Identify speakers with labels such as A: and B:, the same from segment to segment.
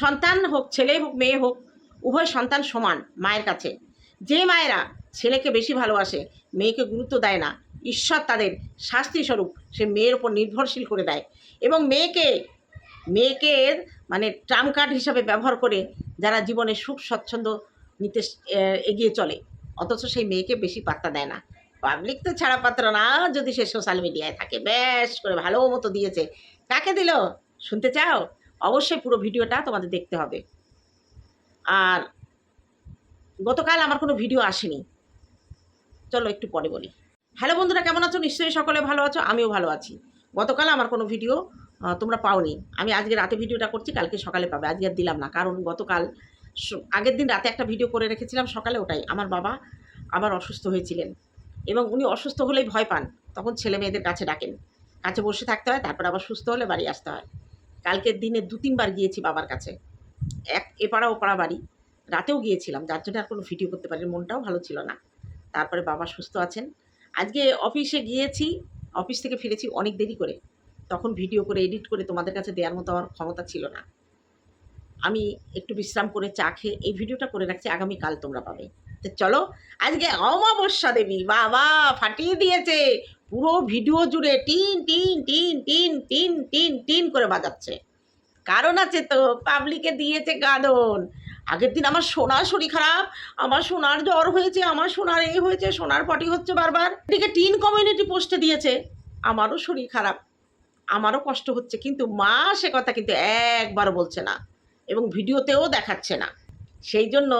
A: সন্তান হোক, ছেলে হোক, মেয়ে হোক, উভয় সন্তান সমান মায়ের কাছে। যে মায়েরা ছেলেকে বেশি ভালোবাসে, মেয়েকে গুরুত্ব দেয় না। ঈশ্বর তাদের শাস্তি স্বরূপ সে মেয়ের ওপর নির্ভরশীল করে দেয় এবং মেয়েকে মেয়েকে মানে ট্রাম কার্ড হিসাবে ব্যবহার করে যারা জীবনে সুখ, স্বচ্ছন্দ নিতে এগিয়ে চলে। অথচ সেই মেয়েকে বেশি পাত্তা দেয় না। পাবলিক তো ছাড়া পাত্র না। যদি সে সোশ্যাল মিডিয়ায় থাকে বেশ করে ভালো মতো দিয়েছে। কাকে দিল? শুনতে চাও? অবশ্যই পুরো ভিডিওটা তোমাদের দেখতে হবে। আর গতকাল আমার কোনো ভিডিও আসেনি। চলো একটু পরে বলি। হ্যালো বন্ধুরা, কেমন আছো? নিশ্চয়ই সকলে ভালো আছো, আমিও ভালো আছি। গতকাল আমার কোনো ভিডিও তোমরা পাওনি। আমি আজকে রাতে ভিডিওটা করছি, কালকে সকালে পাবে। আজকে আর দিলাম না, কারণ গতকাল আগের দিন রাতে একটা ভিডিও করে রেখেছিলাম, সকালে ওটাই। আমার বাবা আবার অসুস্থ হয়েছিলেন এবং উনি অসুস্থ হলেই ভয় পান। তখন ছেলে মেয়েদের কাছে ডাকেন। কাছে বসে থাকতে হয়, তারপর আবার সুস্থ হলে বাড়ি আসতে হয়। কালকের দিনে দু তিনবার গিয়েছি বাবার কাছে। এক এপাড়া ওপাড়া বাড়ি। রাতেও গিয়েছিলাম, যার জন্য আর কোনো ভিডিও করতে পারি মনটাও ভালো ছিল না। তারপরে বাবা সুস্থ আছেন। আজকে অফিসে গিয়েছি অফিস থেকে ফিরেছি অনেক দেরি করে। তখন ভিডিও করে এডিট করে তোমাদের কাছে দেওয়ার মতো আমার ক্ষমতা ছিল না। আমি একটু বিশ্রাম করে চা খেয়ে এই ভিডিওটা করে রাখছি, আগামীকাল তোমরা পাবে। তো চলো, আজকে অমাবস্যা দেবী, বাবা ফাটিয়ে দিয়েছে। পুরো ভিডিও জুড়ে টিন টিন টিন টিন টিন টিন টিন করে বাজাচ্ছে। কারণ আছে তো, পাবলিকে দিয়েছে গাদন। আগের দিন আমার সোনার শরীর খারাপ, আমার সোনার জ্বর হয়েছে, আমার সোনার এই হয়েছে, সোনার পটি হচ্ছে বারবার। এদিকে টিন কমিউনিটি পোস্টে দিয়েছে, আমারও শরীর খারাপ, আমারও কষ্ট হচ্ছে, কিন্তু মা সে কথা কিন্তু একবার বলছে না। এবং ভিডিওতেও দেখাচ্ছে না। সেই জন্য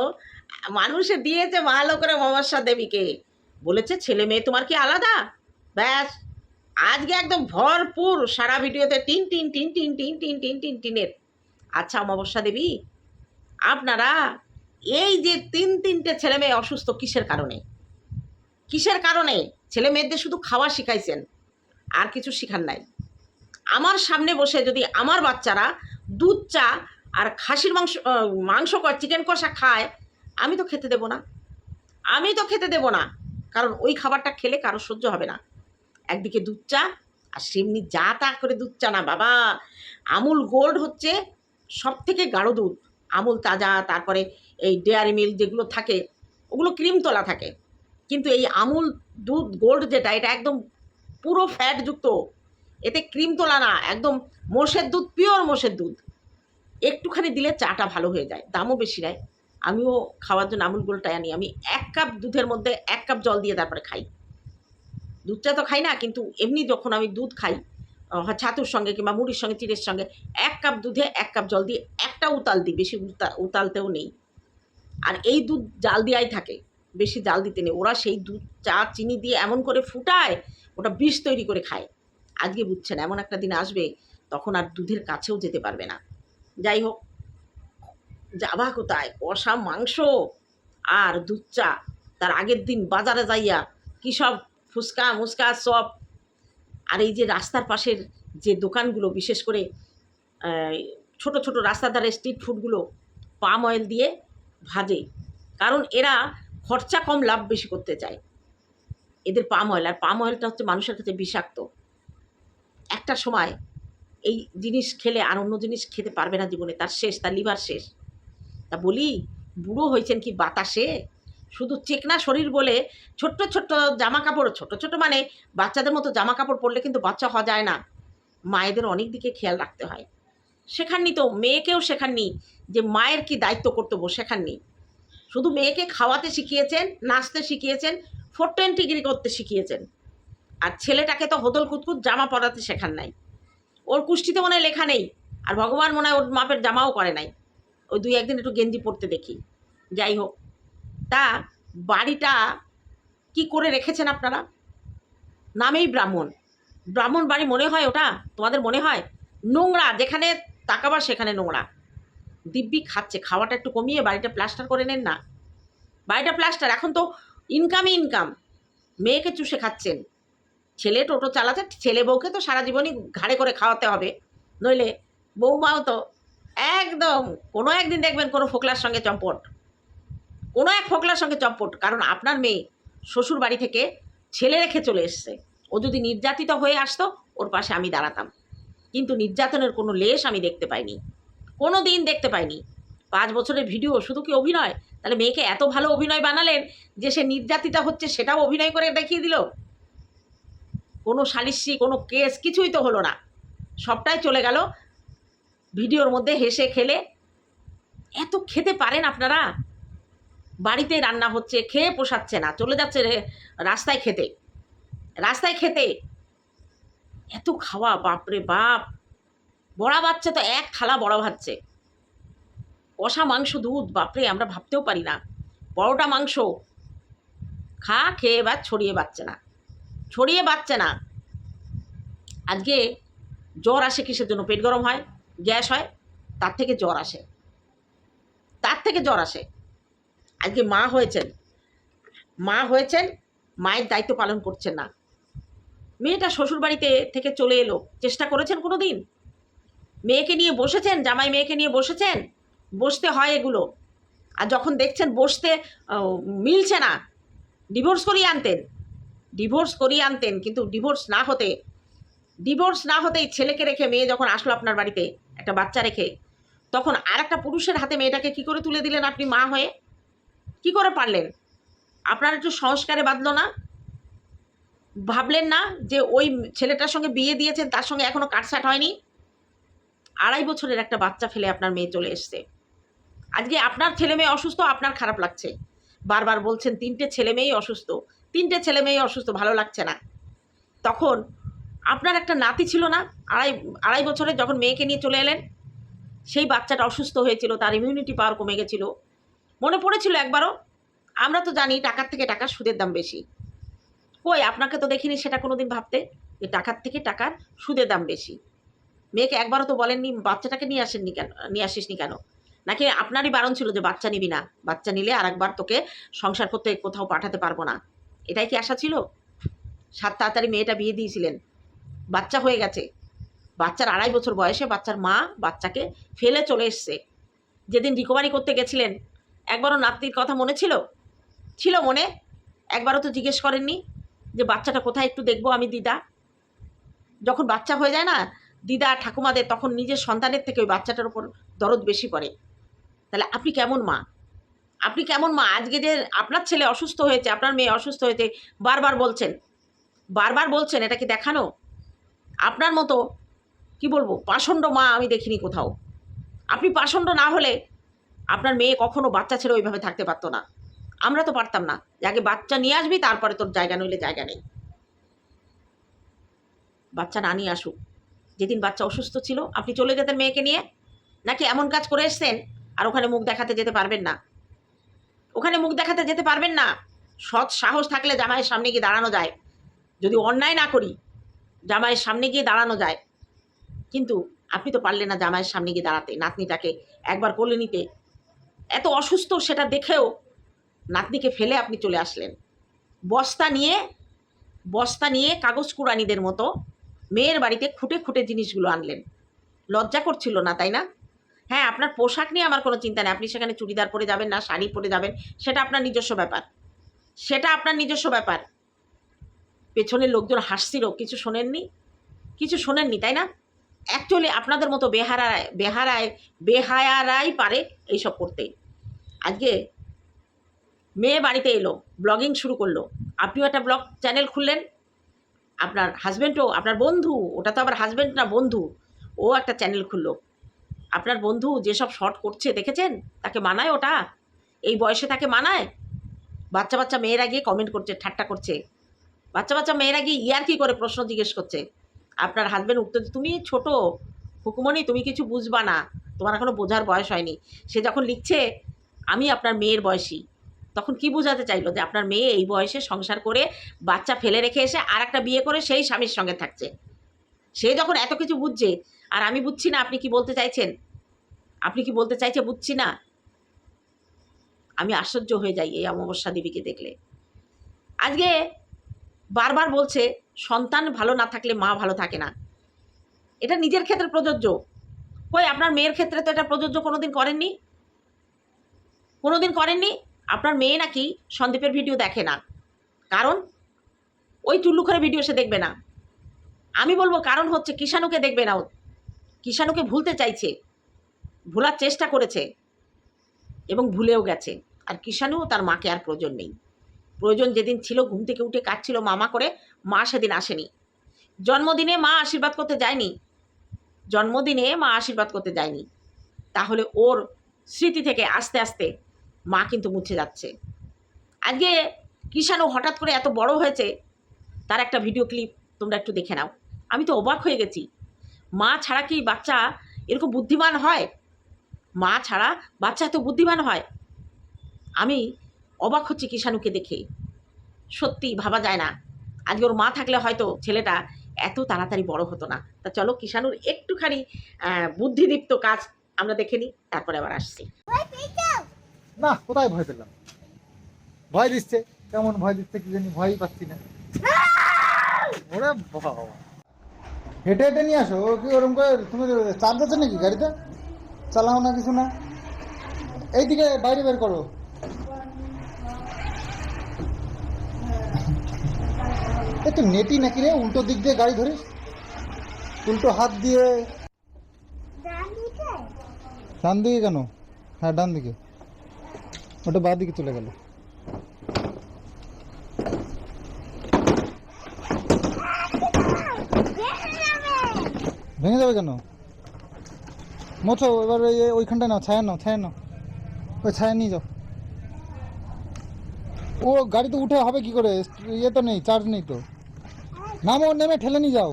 A: মানুষে দিয়েছে ভালো করে মমস্যা দেবীকে। বলেছে, ছেলে মেয়ে তোমার কি আলাদা? ব্যাস, আজকে একদম ভরপুর সারা ভিডিওতে টিন টিন টিন টিন টিন টিন টিন টিন টিনের আচ্ছা অমাবস্যা দেবী, আপনারা এই যে তিন, তিনটে ছেলে মেয়ে অসুস্থ কিসের কারণে? কিসের কারণে? ছেলে মেয়েদের শুধু খাওয়া শিখাইছেন, আর কিছু শিখান নাই। আমার সামনে বসে যদি আমার বাচ্চারা দুধ চা আর খাসির মাংস মাংস চিকেন কষা খায়, আমি তো খেতে দেবো না। আমি তো খেতে দেবো না। কারণ ওই খাবারটা খেলে কারও সহ্য হবে না। একদিকে দুধ চা, আর সেমনি যা তা করে দুধ চা না, বাবা। আমুল গোল্ড হচ্ছে সব থেকে গাঢ় দুধ। আমুল তাজা, তারপরে এই ডেয়ারি মিল্ক যেগুলো থাকে, ওগুলো ক্রিম তোলা থাকে। কিন্তু এই আমুল দুধ গোল্ড যেটা, এটা একদম পুরো ফ্যাটযুক্ত এতে ক্রিম তোলা না, একদম মোষের দুধ পিওর মোষের দুধ। একটুখানি দিলে চাটা ভালো হয়ে যায়, দামও বেশি নেয়। আমিও খাওয়ার জন্য আমুল গোলটাই আনি। আমি এক কাপ দুধের মধ্যে এক কাপ জল দিয়ে তারপরে খাই। দুধ চা তো খাই না, কিন্তু এমনি যখন আমি দুধ খাই ছাতুর সঙ্গে কিংবা মুড়ির সঙ্গে চিড়ের সঙ্গে, এক কাপ দুধে এক কাপ জল দিয়ে একটা উতাল দিই, বেশি উতা, উতালতেও নেই। আর এই দুধ জাল দেওয়াই থাকে, বেশি জাল দিতে নেই। ওরা সেই দুধ, চা, চিনি দিয়ে এমন করে ফুটায়, ওটা বিষ তৈরি করে খায়। আজকে বুঝছেন, এমন একটা দিন আসবে, তখন আর দুধের কাছেও যেতে পারবে না। যাই হোক যাবা কোথায়? কষা মাংস আর দুধ চা। তার আগের দিন বাজারে যাইয়া কী সব ফুচকা, মুচকা সব। আর এই যে রাস্তার পাশের যে দোকানগুলো, বিশেষ করে ছোট ছোট রাস্তার ধারে স্ট্রিট ফুডগুলো পাম অয়েল দিয়ে ভাজে। কারণ এরা খরচা কম, লাভ বেশি করতে চায়। এদের পাম অয়েল আর পাম অয়েলটা হচ্ছে মানুষের কাছে বিষাক্ত। একটা সময় এই জিনিস খেলে আর অন্য জিনিস খেতে পারবে না জীবনে, তার শেষ, তার লিভার শেষ। তা বলি, বুড়ো হয়েছেন কি বাতাসে? শুধু চেকনা শরীর বলে ছোট্ট ছোট্ট জামা কাপড় ছোট ছোট মানে বাচ্চাদের মতো জামা কাপড় পরলে কিন্তু বাচ্চা হওয়া যায় না। মায়েদের অনেক দিকে খেয়াল রাখতে হয়। শেখাননি তো, মেয়েকেও শেখাননি যে মায়ের কি দায়িত্ব কর্তব্য শেখাননি শুধু মেয়েকে খাওয়াতে শিখিয়েছেন, নাচতে শিখিয়েছেন, ফোর টোয়েন্টিগিরি করতে শিখিয়েছেন। আর ছেলেটাকে তো হোদল কুতকুত জামা পরাতে শেখান নাই। ওর কুষ্টিতে মনে হয় লেখা নেই। আর ভগবান মনে হয় ওর মাপের জামাও করে নাই। ওই দুই একদিন একটু গেঞ্জি পরতে দেখি। যাই হোক, তা বাড়িটা কি করে রেখেছেন আপনারা? নামেই ব্রাহ্মণ। ব্রাহ্মণ বাড়ি মনে হয় ওটা? তোমাদের মনে হয়? নোংরা, যেখানে তাকাবা সেখানে নোংরা। দিব্যি খাচ্ছে, খাওয়াটা একটু কমিয়ে বাড়িটা প্লাস্টার করে নেন না। বাড়িটা প্লাস্টার এখন তো ইনকামই ইনকাম মেয়েকে চুষে খাচ্ছেন। ছেলে টোটো চালাচ্ছে ছেলে বউকে তো সারা জীবনই ঘাড়ে করে খাওয়াতে হবে। নইলে বৌমাও তো একদম কোনো একদিন দেখবেন কোনো ফোকলার সঙ্গে চম্পট। কোনো এক ফোকলার সঙ্গে চম্পট, কারণ আপনার মেয়ে শ্বশুর বাড়ি থেকে ছেলে রেখে চলে এসছে। ও যদি নির্যাতিত হয়ে আসতো, ওর পাশে আমি দাঁড়াতাম। কিন্তু নির্যাতনের কোনো লেশ আমি দেখতে পাইনি। কোনো দিন দেখতে পাইনি। পাঁচ বছরের ভিডিও, শুধু কি অভিনয়? তাহলে মেয়েকে এত ভালো অভিনয় বানালেন যে সে নির্যাতিতা হচ্ছে, সেটাও অভিনয় করে দেখিয়ে দিল। কোনো সালিসি, কোনো কেস কিছুই তো হলো না। সবটাই চলে গেল। ভিডিওর মধ্যে হেসে খেলে। এত খেতে পারেন আপনারা? বাড়িতে রান্না হচ্ছে, খেয়ে পোষাচ্ছে না, চলে যাচ্ছে রাস্তায় খেতে। রাস্তায় খেতে। এত খাওয়া, বাপরে বাপ! বড়া বাচ্চা তো এক থালা বড়া ভাচ্ছে কষা মাংস দুধ, বাপরে, আমরা ভাবতেও পারি না। বড়টা মাংস। খা, খেয়ে বা ছড়িয়ে বাচ্চে না। ছড়িয়ে বাচ্চে না। আজকে জ্বর আসে কিসের জন্য? পেট গরম হয়, গ্যাস হয়, তার থেকে জ্বর আসে। তার থেকে জ্বর আসে। আজকে মা হয়েছেন। মা হয়েছেন, মায়ের দায়িত্ব পালন করছেন না। মেয়েটা শ্বশুর বাড়িতে থেকে চলে এলো। চেষ্টা করেছেন কোনো দিন মেয়েকে নিয়ে বসেছেন? জামাই মেয়েকে নিয়ে বসেছেন? বসতে হয় এগুলো। আর যখন দেখছেন বসতে মিলছে না, ডিভোর্স করিয়ে আনতেন। ডিভোর্স করিয়ে আনতেন, কিন্তু ডিভোর্স না হতে ডিভোর্স না হতেই ছেলেকে রেখে মেয়ে যখন আসলো আপনার বাড়িতে, একটা বাচ্চা রেখে, তখন আর একটা পুরুষের হাতে মেয়েটাকে কি করে তুলে দিলেন আপনি মা হয়ে? কি করে পারলেন? আপনার একটু সংস্কারে বাঁধলো না? ভাবলেন না যে ওই ছেলেটার সঙ্গে বিয়ে দিয়েছেন, তার সঙ্গে এখনও কাটসাট হয়নি? আড়াই বছরের একটা বাচ্চা ফেলে আপনার মেয়ে চলে এসছে। আজকে আপনার ছেলে মেয়ে অসুস্থ, আপনার খারাপ লাগছে। বারবার বলছেন, তিনটে ছেলে মেয়েই অসুস্থ। তিনটে ছেলে মেয়ে অসুস্থ, ভালো লাগছে না। তখন আপনার একটা নাতি ছিল না, আড়াই আড়াই বছরে যখন মেয়েকে নিয়ে চলে এলেন, সেই বাচ্চাটা অসুস্থ হয়েছিল, তার ইমিউনিটি পাওয়ার কমে গেছিল। মনে পড়েছিল একবারও, আমরা তো জানি টাকার থেকে টাকার সুদের দাম বেশি। কই, আপনাকে তো দেখিনি সেটা কোনো দিন ভাবতে? যে টাকার থেকে টাকার সুদের দাম বেশি। মেয়েকে একবারও তো বলেননি, বাচ্চাটাকে নিয়ে আসেননি কেন, নিয়ে আসিসনি কেন? নাকি আপনারই বারণ ছিল যে বাচ্চা নিবি না? বাচ্চা নিলে আর একবার তোকে সংসার করতে কোথাও পাঠাতে পারব না। এটাই কি আশা ছিল? সাত তাড়াতাড়ি মেয়েটা বিয়ে দিয়েছিলেন। বাচ্চা হয়ে গেছে। বাচ্চার আড়াই বছর বয়সে বাচ্চার মা বাচ্চাকে ফেলে চলে এসছে। যেদিন রিকভারি করতে গেছিলেন, একবারও নাতির কথা মনে ছিল? ছিল মনে? একবারও তো জিজ্ঞেস করেননি যে বাচ্চাটা কোথায় একটু দেখব আমি দিদা। যখন বাচ্চা হয়ে যায় না, দিদা ঠাকুমাদের তখন নিজের সন্তানের থেকে ওই বাচ্চাটার উপর দরদ বেশি পড়ে। তাহলে আপনি কেমন মা? আপনি কেমন মা? আজকে যে আপনার ছেলে অসুস্থ হয়েছে, আপনার মেয়ে অসুস্থ হয়েছে, বারবার বলছেন। বারবার বলছেন, এটা কি দেখানো? আপনার মতো, কি বলব, পাষণ্ড মা আমি দেখিনি কোথাও। আপনি পাষণ্ড না হলে আপনার মেয়ে কখনো বাচ্চা ছেড়ে ওইভাবে থাকতে পারতো না। আমরা তো পারতাম না। আগে বাচ্চা নিয়ে আসবি, তারপরে তোর জায়গা নইলে জায়গা নেই। বাচ্চা না নিয়ে আসুক। যেদিন বাচ্চা অসুস্থ ছিল, আপনি চলে যেতেন মেয়েকে নিয়ে? নাকি এমন কাজ করে এসছেন আর ওখানে মুখ দেখাতে যেতে পারবেন না? ওখানে মুখ দেখাতে যেতে পারবেন না। সৎ সাহস থাকলে জামাইয়ের সামনে গিয়ে দাঁড়ানো যায়। যদি অন্যায় না করি, জামাইয়ের সামনে গিয়ে দাঁড়ানো যায়। কিন্তু আপনি তো পারলেন না জামাইয়ের সামনে গিয়ে দাঁড়াতে। নাতনিটাকে একবার কোলে নিতে। এত অসুস্থ সেটা দেখেও নাতনিকে ফেলে আপনি চলে আসলেন। বস্তা নিয়ে বস্তা নিয়ে কাগজ কুড়ানিদের মতো মেয়ের বাড়িতে খুঁটে খুঁটে জিনিসগুলো আনলেন। লজ্জা করছিল না, তাই না? হ্যাঁ আপনার পোশাক নিয়ে আমার কোনো চিন্তা নেই। আপনি সেখানে চুড়িদার পরে যাবেন না, শাড়ি পরে যাবেন, সেটা আপনার নিজস্ব ব্যাপার। সেটা আপনার নিজস্ব ব্যাপার। পেছনের লোকজন হাসছিল, কিছু শোনেননি? কিছু শোনেননি, তাই না? অ্যাকচুয়ালি আপনাদের মতো বেহারায় বেহারায়, বেহায়ারাই পারে এইসব করতে। আজকে মেয়ে বাড়িতে এলো, ব্লগিং শুরু করল। আপনিও একটা ব্লগ চ্যানেল খুললেন? আপনার হাজব্যান্ডও আপনার বন্ধু, ওটা তো আবার হাজব্যান্ড না, বন্ধু। ও একটা চ্যানেল খুললো। আপনার বন্ধু যেসব শর্ট করছে, দেখেছেন? তাকে মানায় ওটা? এই বয়সে তাকে মানায়? বাচ্চা বাচ্চা মেয়েরা গিয়ে কমেন্ট করছে, ঠাট্টা করছে। বাচ্চা বাচ্চা মেয়েরা গিয়ে ইয়ার কি করে প্রশ্ন জিজ্ঞেস করছে? আপনার হাজব্যান্ড উত্তর তুমি ছোট হুকুমনি তুমি কিছু বুঝবা না। তোমার এখনও বোঝার বয়স হয়নি। সে যখন লিখছে, আমি আপনার মেয়ের বয়সী। তখন কি বোঝাতে চাইলো? যে আপনার মেয়ে এই বয়সে সংসার করে বাচ্চা ফেলে রেখে এসে আর একটা বিয়ে করে সেই স্বামীর সঙ্গে থাকছে। সে যখন এত কিছু বুঝছে আর আমি বুঝছি না আপনি কি বলতে চাইছেন। আপনি কি বলতে চাইছে বুঝছি না। আমি আশ্চর্য হয়ে যাই এই অমাবস্যা দেবীকে দেখলে। আজকে বারবার বলছে, সন্তান ভালো না থাকলে মা ভালো থাকে না। এটা নিজের ক্ষেত্রে প্রযোজ্য। কই, আপনার মেয়ের ক্ষেত্রে তো এটা প্রযোজ্য কোনোদিন করেননি? কোনোদিন করেননি? আপনার মেয়ে নাকি সন্দীপের ভিডিও দেখে না। কারণ? ওই চুল্লু করে ভিডিও সে দেখবে না। আমি বলব কারণ হচ্ছে কিষাণুকে দেখবে না কিষাণুকে ভুলতে চাইছে, ভোলার চেষ্টা করেছে এবং ভুলেও গেছে। আর কিষাণুও তার মাকে আর প্রয়োজন নেই। প্রয়োজন যেদিন ছিল, ঘুম থেকে উঠে কাটছিল মামা করে, মা সেদিন আসেনি। জন্মদিনে মা আশীর্বাদ করতে যায়নি। জন্মদিনে মা আশীর্বাদ করতে যায়নি। তাহলে ওর স্মৃতি থেকে আস্তে আস্তে মা কিন্তু মুছে যাচ্ছে। আজকে কিষাণু হঠাৎ করে এত বড় হয়েছে, তার একটা ভিডিও ক্লিপ তোমরা একটু দেখে নাও। আমি তো অবাক হয়ে গেছি। মা ছাড়া কি বাচ্চা এরকম বুদ্ধিমান হয়? মা ছাড়া বাচ্চা এত বুদ্ধিমান হয়? আমি অবাক হচ্ছি কিষাণুকে দেখে। সত্যি ভাবা যায় না। আজকে ওর মা থাকলে হয়তো ছেলেটা এত তাড়াতাড়ি বড় হতো না। তা চলো কিষাণুর একটুখানি বুদ্ধিদীপ্ত কাজ আমরা দেখে নিই তারপরে আবার আসছি।
B: না কোথায় ভয় পেলাম? ভয় দিচ্ছে। কেমন ভয় দিচ্ছে কি জানি ভয়ই পাচ্ছি না। ওরে বাবা। হেঁটে হেঁটে নিয়ে আসো, ও কি ওরকম করে তুমি চার্জ আছে নাকি গাড়িতে? চালাও না কিছু না। এইদিকে বাইরে বের করো। একটু নেটি নাকি রে, উল্টো দিক দিয়ে গাড়ি ধরিস। উল্টো হাত দিয়ে। ডান দিকে কেন? হ্যাঁ ডান দিকে। ওটা বাঁ দিকে চলে গেল। ভেঙে যাবে কেন? মোছো, এবার ওই ওইখানটায় নাও ছায়া নাও ছায়া নাও। ওই ছায়া নিয়ে যাও। ও গাড়িতে উঠে হবে কি করে? ইয়ে তো নেই চার্জ নেই তো। নামো, নেমে ঠেলে নিয়ে যাও।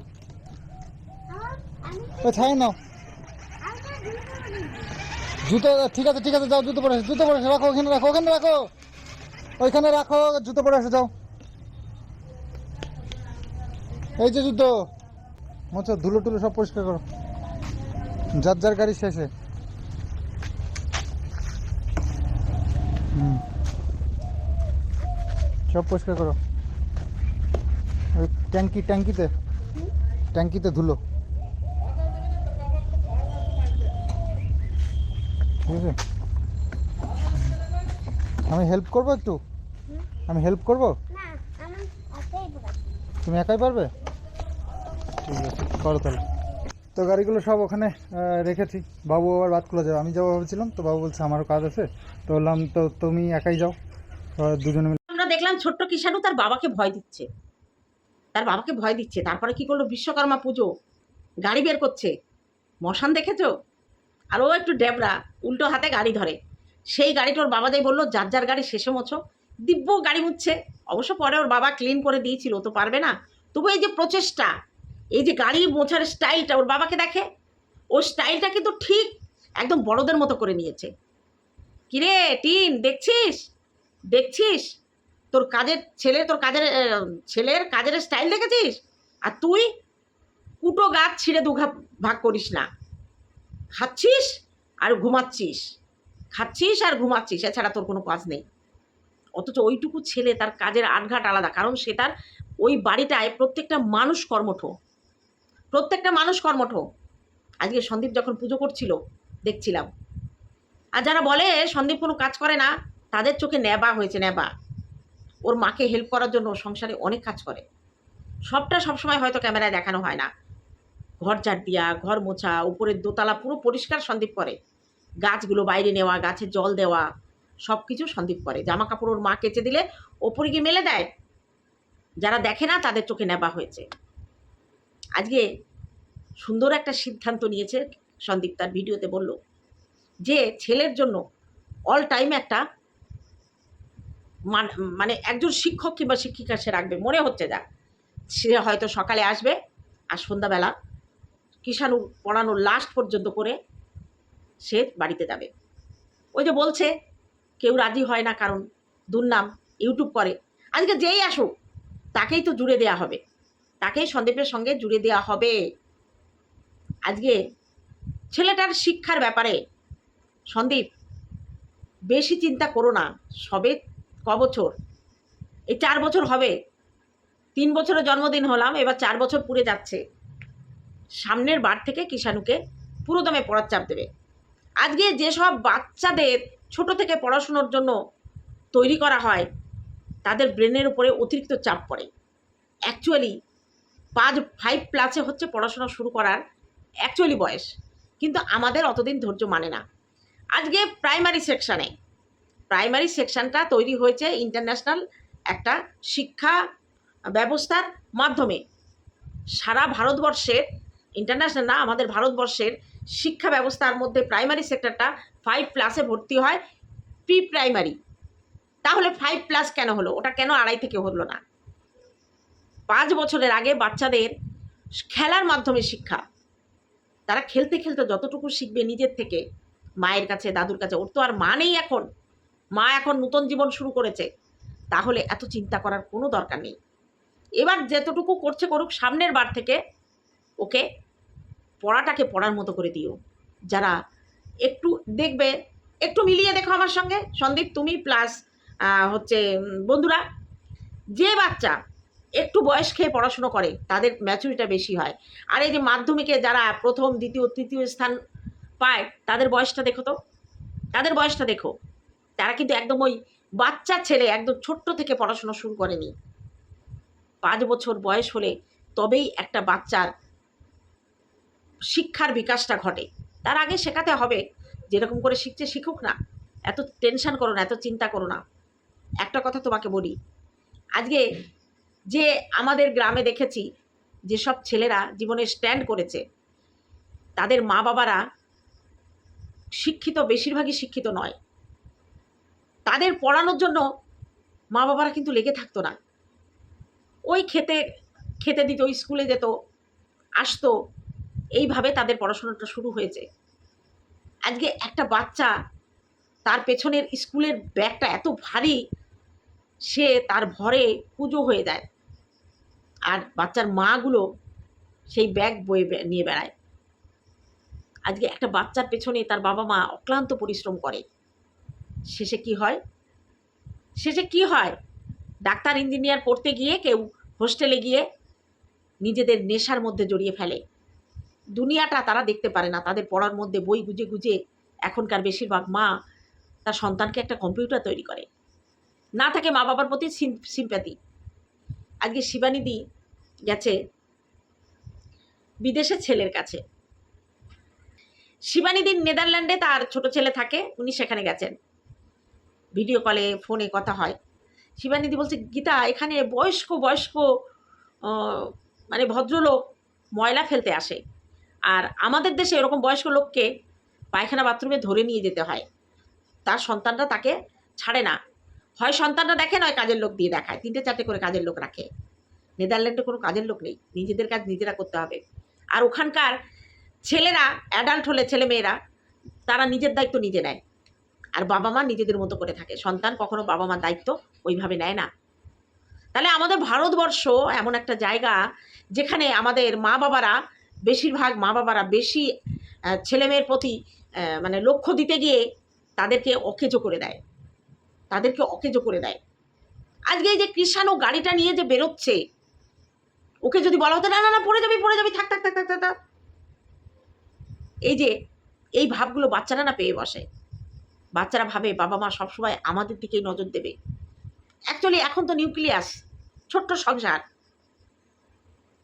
B: ওই ছায়া নাও। জুতো, ঠিক আছে ঠিক আছে, যাও, জুতো পরে জুতো পরে রাখো, ওখানে রাখো ওখানে রাখো। ওইখানে রাখো, জুতো পরে যাও। এই যে জুতো। মোছো ধুলো টুলো সব পরিষ্কার করো। যার যার গাড়ি শেষে। হুম। সব পরিষ্কার করো। ওই ট্যাঙ্কি ট্যাঙ্কিতে। ট্যাঙ্কিতে ধুলো। ঠিক আছে? আমি হেল্প করব একটু? আমি হেল্প করব? তুমি একাই পারবে? ঠিক আছে, করো তাহলে। তো গাড়িগুলো সব ওখানে রেখেছি। বাবু আবার বাদ খুলে যাবে। আমি যাব ভাবছিলাম, তো বাবু বলছে, আমারও কাজ আছে। তো বললাম, তো তুমি একাই যাও। দুজনে মিলে
A: আমরা দেখলাম ছোট্ট কিষাণু তার বাবাকে ভয় দিচ্ছে। তার বাবাকে ভয় দিচ্ছে। তারপরে কি করল? বিশ্বকর্মা পুজো। গাড়ি বের করছে। মশান দেখেছ? আর ও একটু ড্যাবরা উল্টো হাতে গাড়ি ধরে। সেই গাড়িটা ওর বাবা যাই বলল, যার যার গাড়ি শেষে মোছো। দিব্য গাড়ি মুছছে। অবশ্য পরে ওর বাবা ক্লিন করে দিয়েছিল তো পারবে না। তবু এই যে প্রচেষ্টা এই যে গাড়ি মোছার স্টাইলটা ওর বাবাকে দেখে, ওর স্টাইলটা কিন্তু ঠিক একদম বড়দের মতো করে নিয়েছে। কিরে, টিন, দেখছিস? দেখছিস? তোর কাজের ছেলে, তোর কাজের ছেলের কাজের স্টাইল দেখেছিস? আর তুই কুটো গাছ ছিঁড়ে দু ঘা- ভাগ করিস না। খাচ্ছিস আর ঘুমাচ্ছিস। খাচ্ছিস আর ঘুমাচ্ছিস, এছাড়া তোর কোনো কাজ নেই। অথচ ওইটুকু ছেলে তার কাজের আটঘাট আলাদা, কারণ সে তার ওই বাড়িটায় প্রত্যেকটা মানুষ কর্মঠ। প্রত্যেকটা মানুষ কর্মঠ। আজকে সন্দীপ যখন পুজো করছিল, দেখছিলাম। আর যারা বলে, সন্দীপ কোনো কাজ করে না, তাদের চোখে নেবা হয়েছে নেবা ওর মাকে হেল্প করার জন্য সংসারে অনেক কাজ করে। সবটা সবসময় হয়তো ক্যামেরায় দেখানো হয় না। ঘর ঝাড় দিয়া, ঘর মোছা, উপরের দোতলা পুরো পরিষ্কার সন্দীপ করে। গাছগুলো বাইরে নেওয়া, গাছে জল দেওয়া সব কিছু সন্দীপ করে। জামা কাপড় ওর মা কেচে দিলে, ওপরে গিয়ে মেলে দেয়। যারা দেখে না, তাদের চোখে নেবা হয়েছে। আজকে সুন্দর একটা সিদ্ধান্ত নিয়েছে সন্দীপ তার ভিডিওতে বলল যে ছেলের জন্য অল টাইম একটা মান- একজন শিক্ষক কিংবা শিক্ষিকা সে রাখবে। মনে হচ্ছে যা। সে হয়তো সকালে আসবে আর সন্ধ্যাবেলা কিষাণু পড়ানো লাস্ট পর্যন্ত করে সে বাড়িতে যাবে। ওই যে বলছে, কেউ রাজি হয় না কারণ দুর্নাম ইউটিউব করে। আজকে যেই আসুক, তাকেই তো জুড়ে দেয়া হবে। তাকেই সন্দীপের সঙ্গে জুড়ে দেওয়া হবে। আজকে ছেলেটার শিক্ষার ব্যাপারে সন্দীপ, বেশি চিন্তা করো না, সবে ক বছর? এই চার বছর হবে। তিন বছরের জন্মদিন হলাম, এবার চার বছর পুড়ে যাচ্ছে। সামনের বার থেকে কিষাণুকে পুরো দমে পড়ার চাপ দেবে। আজকে যেসব বাচ্চাদের ছোট থেকে পড়াশুনোর জন্য তৈরি করা হয়, তাদের ব্রেনের উপরে অতিরিক্ত চাপ পড়ে। অ্যাকচুয়ালি পাঁচ ফাইভ প্লাসে হচ্ছে পড়াশোনা শুরু করার অ্যাকচুয়ালি বয়স। কিন্তু আমাদের অতদিন ধৈর্য মানে না। আজকে প্রাইমারি সেকশানে প্রাইমারি সেকশানটা তৈরি হয়েছে ইন্টারন্যাশনাল একটা শিক্ষা ব্যবস্থার মাধ্যমে। সারা ভারতবর্ষের ইন্টারন্যাশনাল না, আমাদের ভারতবর্ষের শিক্ষা ব্যবস্থার মধ্যে প্রাইমারি সেক্টরটা ফাইভ প্লাসে ভর্তি হয় প্রি প্রাইমারি তাহলে ফাইভ প্লাস কেন হলো? ওটা কেন আড়াই থেকে হলো না? পাঁচ বছরের আগে বাচ্চাদের খেলার মাধ্যমে শিক্ষা। তারা খেলতে খেলতে যতটুকু শিখবে নিজের থেকে, মায়ের কাছে, দাদুর কাছে, ওর তো আর মা নেই এখন। মা এখন নতুন জীবন শুরু করেছে। তাহলে এত চিন্তা করার কোনো দরকার নেই। এবার যতটুকু করছে করুক, সামনের বার থেকে ওকে পড়াটাকে পড়ার মতো করে দিও। যারা একটু দেখবে, একটু মিলিয়ে দেখো আমার সঙ্গে। সন্দীপ, তুমি প্লাস হচ্ছে বন্ধুরা, যে বাচ্চা একটু বয়স খেয়ে পড়াশুনো করে, তাদের ম্যাচুরিটা বেশি হয়। আর এই যে মাধ্যমিকে যারা প্রথম, দ্বিতীয়, তৃতীয় স্থান পায়, তাদের বয়সটা দেখো তো। তাদের বয়সটা দেখো। তারা কিন্তু একদম ওই বাচ্চা ছেলে, একদম ছোট্ট থেকে পড়াশোনা শুরু করেনি। পাঁচ বছর বয়স হলে তবেই একটা বাচ্চার শিক্ষার বিকাশটা ঘটে। তার আগে শেখাতে হবে, যেরকম করে শিখছে শিখুক না। এত টেনশন করো না, এত চিন্তা করো না। একটা কথা তোমাকে বলি, আজকে যে আমাদের গ্রামে দেখেছি যেসব ছেলেরা জীবনে স্ট্যান্ড করেছে। তাদের মা বাবারা শিক্ষিত, বেশিরভাগই শিক্ষিত নয়। তাদের পড়ানোর জন্য মা বাবারা কিন্তু লেগে থাকতো না। ওই খেতে খেতে দিত, ওই স্কুলে যেত, আসতো। এইভাবে তাদের পড়াশোনাটা শুরু হয়েছে। আজকে একটা বাচ্চা তার পেছনের স্কুলের ব্যাগটা এত ভারী, সে তার ভরে পুজো হয়ে যায়। আর বাচ্চার মাগুলো সেই ব্যাগ বয়ে নিয়ে বেড়ায়। আজকে একটা বাচ্চার পেছনে তার বাবা মা অক্লান্ত পরিশ্রম করে। শেষে কি হয়? শেষে কি হয়? ডাক্তার, ইঞ্জিনিয়ার পড়তে গিয়ে কেউ হোস্টেলে গিয়ে নিজেদের নেশার মধ্যে জড়িয়ে ফেলে। দুনিয়াটা তারা দেখতে পারে না। তাদের পড়ার মধ্যে বই গুজে গুজে এখনকার বেশিরভাগ মা তার সন্তানকে একটা কম্পিউটার তৈরি করে। না থাকে মা বাবার প্রতি সিম্প্যাথি। আজকে শিবানিদি গেছে বিদেশের ছেলের কাছে। শিবানিদির নেদারল্যান্ডে তার ছোট ছেলে থাকে, উনি সেখানে গেছেন। ভিডিও কলে, ফোনে কথা হয়। শিবানীদি বলছে, গীতা, এখানে বয়স্ক বয়স্ক মানে ভদ্রলোক ময়লা ফেলতে আসে। আর আমাদের দেশে এরকম বয়স্ক লোককে পায়খানা বাথরুমে ধরে নিয়ে যেতে হয়। তার সন্তানরা তাকে ছাড়ে না। হয় সন্তানরা দেখে, নয় কাজের লোক দিয়ে দেখায়। তিনটে চারটে করে কাজের লোক রাখে। নেদারল্যান্ডে কোনো কাজের লোক নেই। নিজেদের কাজ নিজেরা করতে হবে। আর ওখানকার ছেলেরা অ্যাডাল্ট হলে ছেলে মেয়েরা তারা নিজের দায়িত্ব নিজে নেয়। আর বাবা মা নিজেদের মতো করে থাকে। সন্তান কখনো বাবা মার দায়িত্ব ওইভাবে নেয় না। তাহলে আমাদের ভারতবর্ষ এমন একটা জায়গা যেখানে আমাদের মা বাবারা, বেশিরভাগ মা বাবারা বেশি ছেলেমেয়ের প্রতি মানে লক্ষ্য দিতে গিয়ে তাদেরকে অকেজো করে দেয়। তাদেরকে অকেজো করে দেয়। আজকে এই যে কৃষাণু গাড়িটা নিয়ে যে বেরোচ্ছে ওকে যদি বলা হতো, না না না, পড়ে যাবি পড়ে যাবি, থাক থাক থাক থাক থাক। এই যে, এই ভাবগুলো বাচ্চারা না পেয়ে বসে। বাচ্চারা ভাবে বাবা মা সবসময় আমাদের দিকেই নজর দেবে। অ্যাকচুয়ালি এখন তো নিউক্লিয়াস ছোট্ট সংসার।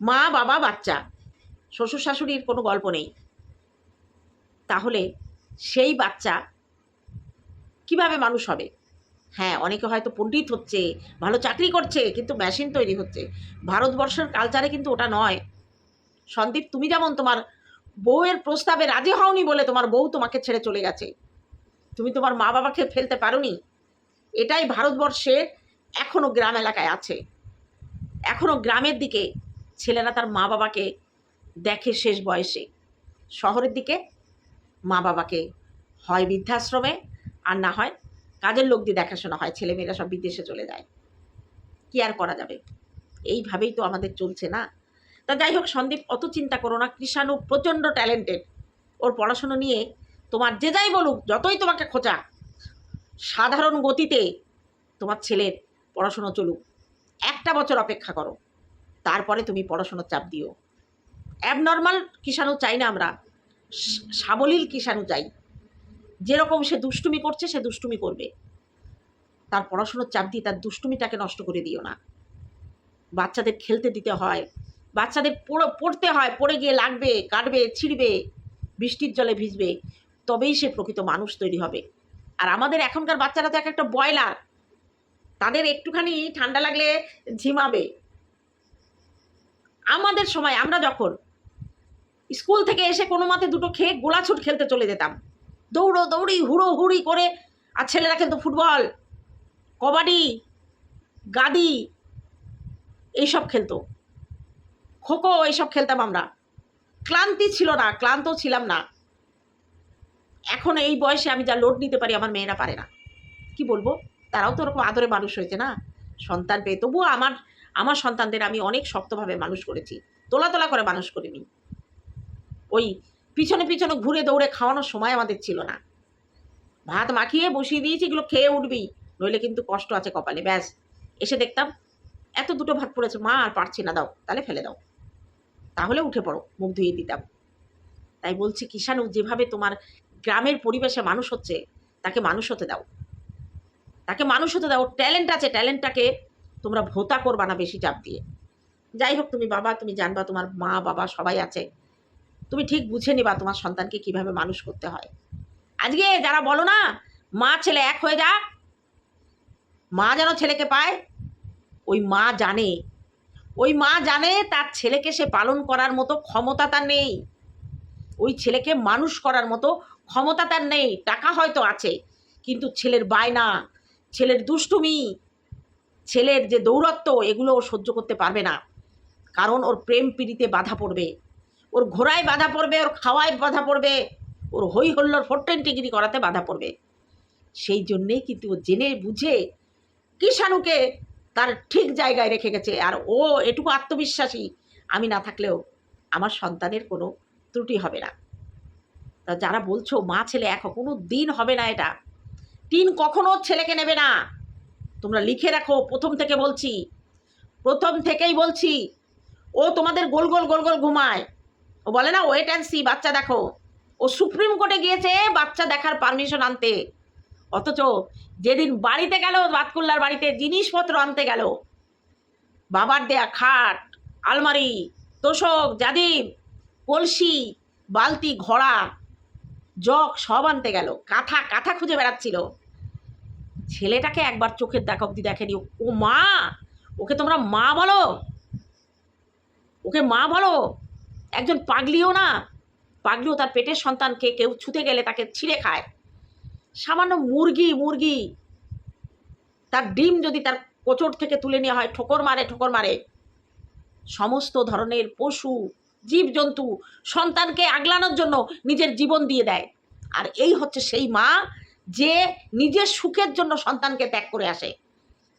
A: মা, বাবা, বাচ্চা, শ্বশুর শাশুড়ির কোনো গল্প নেই। তাহলে সেই বাচ্চা কীভাবে মানুষ হবে? হ্যাঁ অনেকে হয়তো পণ্ডিত হচ্ছে, ভালো চাকরি করছে, কিন্তু মেশিন তৈরি হচ্ছে। ভারতবর্ষের কালচারে কিন্তু ওটা নয়। সন্দীপ, তুমি যেমন তোমার বউয়ের প্রস্তাবে রাজি হওনি বলে তোমার বউ তোমাকে ছেড়ে চলে গেছে, তুমি তোমার মা বাবাকে ফেলতে পারোনি? এটাই ভারতবর্ষের এখনও গ্রাম এলাকায় আছে। এখনও গ্রামের দিকে ছেলেরা তার মা বাবাকে দেখে শেষ বয়সে। শহরের দিকে মা বাবাকে হয় বৃদ্ধাশ্রমে আর না হয় কাজের লোক দিয়ে দেখাশোনা হয়, ছেলেমেয়েরা সব বিদেশে চলে যায়। কি আর করা যাবে? এইভাবেই তো আমাদের চলছে না। তা যাই হোক, সন্দীপ, অত চিন্তা করো না। কৃষাণু প্রচণ্ড ট্যালেন্টেড ওর পড়াশুনো নিয়ে তোমার যে যাই বলুক, যতই তোমাকে খোঁচা, সাধারণ গতিতে তোমার ছেলের পড়াশুনো চলুক। একটা বছর অপেক্ষা করো। তারপরে তুমি পড়াশুনোর চাপ দিও। অ্যাবনর্মাল কিষাণু চাই না আমরা। সাবলীল কিষাণু চাই। যেরকম সে দুষ্টুমি করছে, সে দুষ্টুমি করবে। তার পড়াশুনোর চাপ দিয়ে তার দুষ্টুমিটাকে নষ্ট করে দিও না। বাচ্চাদের খেলতে দিতে হয়, বাচ্চাদের পড়ে, পড়তে হয়, পড়ে গিয়ে লাগবে, কাটবে, ছিঁড়বে, বৃষ্টির জলে ভিজবে, তবেই সে প্রকৃত মানুষ তৈরি হবে। আর আমাদের এখনকার বাচ্চারা তো এক একটা বয়লার তাদের একটুখানি ঠান্ডা লাগলে ঝিমাবে। আমাদের সময় আমরা যখন স্কুল থেকে এসে কোনো মতে দুটো খেয়ে গোলাছুট খেলতে চলে যেতাম দৌড়ো দৌড়ি, হুড়ো হুড়ি করে। আর ছেলেরা খেলতো ফুটবল, কবাডি, গাদি, এইসব খেলতো। খোখো, এইসব খেলতাম আমরা। ক্লান্তি ছিল না, ক্লান্ত ছিলাম না। এখন এই বয়সে আমি যা লোড নিতে পারি, আমার মেয়েরা পারে না। কি বলব? তারাও তো ওরকম আদরে মানুষ হয়েছে না? সন্তান পেয়ে, তবুও আমার আমার সন্তানদের আমি অনেক শক্তভাবে মানুষ করেছি। তোলা তোলা করে মানুষ করিনি। ওই পিছনে পিছনে ঘুরে দৌড়ে খাওয়ানোর সময় আমাদের ছিল না। ভাত মাখিয়ে বসিয়ে দিয়েছি, এগুলো খেয়ে উঠবি নইলে কিন্তু কষ্ট আছে কপালে, ব্যাস। এসে দেখতাম, এত দুটো ভাত পড়েছে, মা আর পারছি না, দাও, তাহলে ফেলে দাও। তাহলে উঠে পড়ো, মুখ ধুয়ে দিতাম। তাই বলছি, কিষাণু, যেভাবে তোমার গ্রামের পরিবেশে মানুষ হচ্ছে, তাকে মানুষ হতে দাও। তাকে মানুষ হতে দাও। ট্যালেন্ট আছে, ট্যালেন্টটাকে তোমরা ভোতা করবা না বেশি চাপ দিয়ে। যাই হোক, তুমি বাবা, তুমি জানবা, তোমার মা, বাবা সবাই আছে। তুমি ঠিক বুঝে নিবা তোমার সন্তানকে কীভাবে মানুষ করতে হয়। আজকে যারা বলো না, মা ছেলে এক হয়ে যাক মা যেন ছেলেকে পায়, ওই মা জানে। ওই মা জানে তার ছেলেকে সে পালন করার মতো ক্ষমতা তার নেই। ওই ছেলেকে মানুষ করার মতো ক্ষমতা তার নেই, টাকা হয়তো আছে, কিন্তু ছেলের বায়না, ছেলের দুষ্টুমি, ছেলের যে দৌরত্ব, এগুলো সহ্য করতে পারবে না। কারণ ওর প্রেম পিড়িতে বাধা পড়বে। ওর ঘোড়ায় বাধা পড়বে, ওর খাওয়ায় বাধা পড়বে, ওর হই হল্লোর ফোরটেন ডিগ্রি করাতে বাধা পড়বে। সেই জন্যেই কিন্তু ও জেনে বুঝে কিষাণুকে তার ঠিক জায়গায় রেখে গেছে। আর ও এটুকু আত্মবিশ্বাসী, আমি না থাকলেও আমার সন্তানের কোনো ত্রুটি হবে না। তা যারা বলছো, মা ছেলে এক, কোনো দিন হবে না এটা। তিন কখনো ছেলেকে নেবে না। তোমরা লিখে রাখো, প্রথম থেকে বলছি। প্রথম থেকেই বলছি, ও তোমাদের গোল গোল গোল গোল ঘুমায়। ও বলে না ওয়েট অ্যান্ড সি বাচ্চা দেখো। ও সুপ্রিম কোর্টে গিয়েছে, বাচ্চা দেখার পারমিশন আনতে। অথচ যেদিন বাড়িতে গেল বাতকুল্লার বাড়িতে, জিনিসপত্র আনতে গেল। বাবার দেয়া খাট, আলমারি, তোষক জাদিম কলসি, বালতি, ঘোড়া, জগ সব আনতে গেল। কাঁথা কাঁথা খুঁজে বেড়াচ্ছিল। ছেলেটাকে একবার চোখের দেখ অব্দি দেখেনি। ও মা, ওকে তোমরা মা বলো? ওকে মা বলো? একজন পাগলিও না। পাগলিও তার পেটের সন্তানকে কেউ ছুতে গেলে তাকে ছিঁড়ে খায়। সামান্য মুরগি মুরগি। তার ডিম যদি তার কোচর থেকে তুলে নেওয়া হয়, ঠোকর মারে ঠোকর মারে। সমস্ত ধরনের পশু, জীবজন্তু সন্তানকে আগলানোর জন্য নিজের জীবন দিয়ে দেয়। আর এই হচ্ছে সেই মা যে নিজের সুখের জন্য সন্তানকে ত্যাগ করে আসে।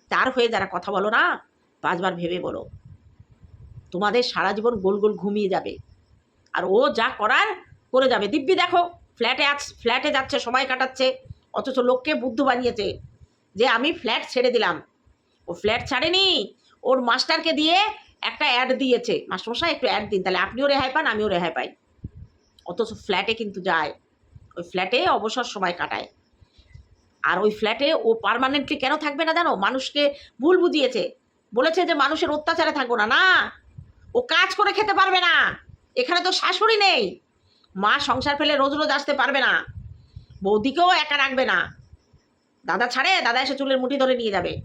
A: তার হয়ে যারা কথা বলো না, পাঁচবার ভেবে বলো। তোমাদের সারা জীবন গোল গোল ঘুমিয়ে যাবে। আর ও যা করার করে যাবে। দিব্যি দেখো ফ্ল্যাটে আছ ফ্ল্যাটে যাচ্ছে, সময় কাটাচ্ছে, অথচ লোককে বুদ্ধ বানিয়েছে যে আমি ফ্ল্যাট ছেড়ে দিলাম। ও ফ্ল্যাট ছাড়েনি, ওর মাস্টারকে দিয়ে একটা অ্যাড দিয়েছে। মাস্টারমশাই, একটু অ্যাড দিন, তাহলে আপনিও রেহাই পান, আমিও রেহাই পাই। অথচ ফ্ল্যাটে কিন্তু যায়। ওই ফ্ল্যাটে অবসর সময় কাটায়। আর ওই ফ্ল্যাটে ও পার্মানেন্টলি কেন থাকবে না জানো? মানুষকে ভুল বুঝিয়েছে। বলেছে যে মানুষের অত্যাচারে থাকব না। না ও কাজ করে খেতে পারবে না। এখানে তো শাশুড়ি নেই। মা সংসার ফেলে রোজ রোজ আসতে পারবে না। বৌদিকেও একা রাখবে না। দাদা ছাড়ে, দাদা এসে চুলের মুঠি ধরে নিয়ে যাবে।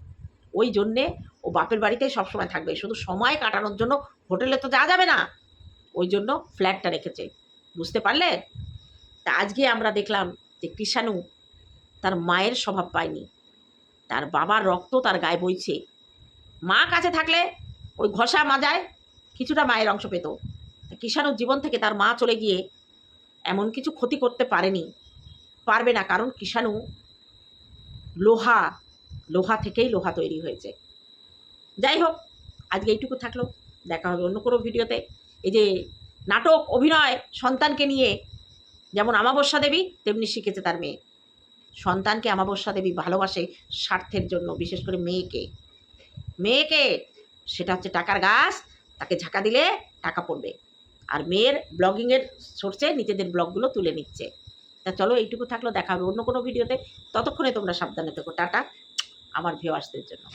A: ওই জন্যে ও বাপের বাড়িতেই সবসময় থাকবে। শুধু সময় কাটানোর জন্য হোটেলে তো যাওয়া যাবে না। ওই জন্য ফ্ল্যাটটা রেখেছে। বুঝতে পারলে? তা আজকে আমরা দেখলাম যে কৃষাণু তার মায়ের স্বভাব পায়নি। তার বাবার রক্ত তার গায়ে বইছে। মা কাছে থাকলে ওই ঘষা মাজায় কিছুটা মায়ের অংশ পেত। তা জীবন থেকে তার মা চলে গিয়ে এমন কিছু ক্ষতি করতে পারেনি। পারবে না, কারণ কৃষাণু লোহা লোহা থেকেই লোহা তৈরি হয়েছে। যাই হোক, আজকে এইটুকু থাকল। দেখা হবে অন্য কোনো ভিডিওতে। এই যে নাটক, অভিনয়, সন্তানকে নিয়ে যেমন আমাবস্যা দেবী, তেমনি শিখেছে তার মেয়ে। সন্তানকে আমাবস্যা দেবী ভালোবাসে স্বার্থের জন্য, বিশেষ করে মেয়েকে। মেয়েকে, সেটা হচ্ছে টাকার গাছ তাকে ঝাঁকা দিলে টাকা পড়বে। আর মেয়ের ব্লগিংয়ের সোর্সে নিজেদের ব্লগগুলো তুলে নিচ্ছে। তা চলো এইটুকু থাকল, দেখা হবে অন্য কোনো ভিডিওতে ততক্ষণে তোমরা সাবধানে থেকো। টাটা, আমার ভিউয়ার্সদের জন্য।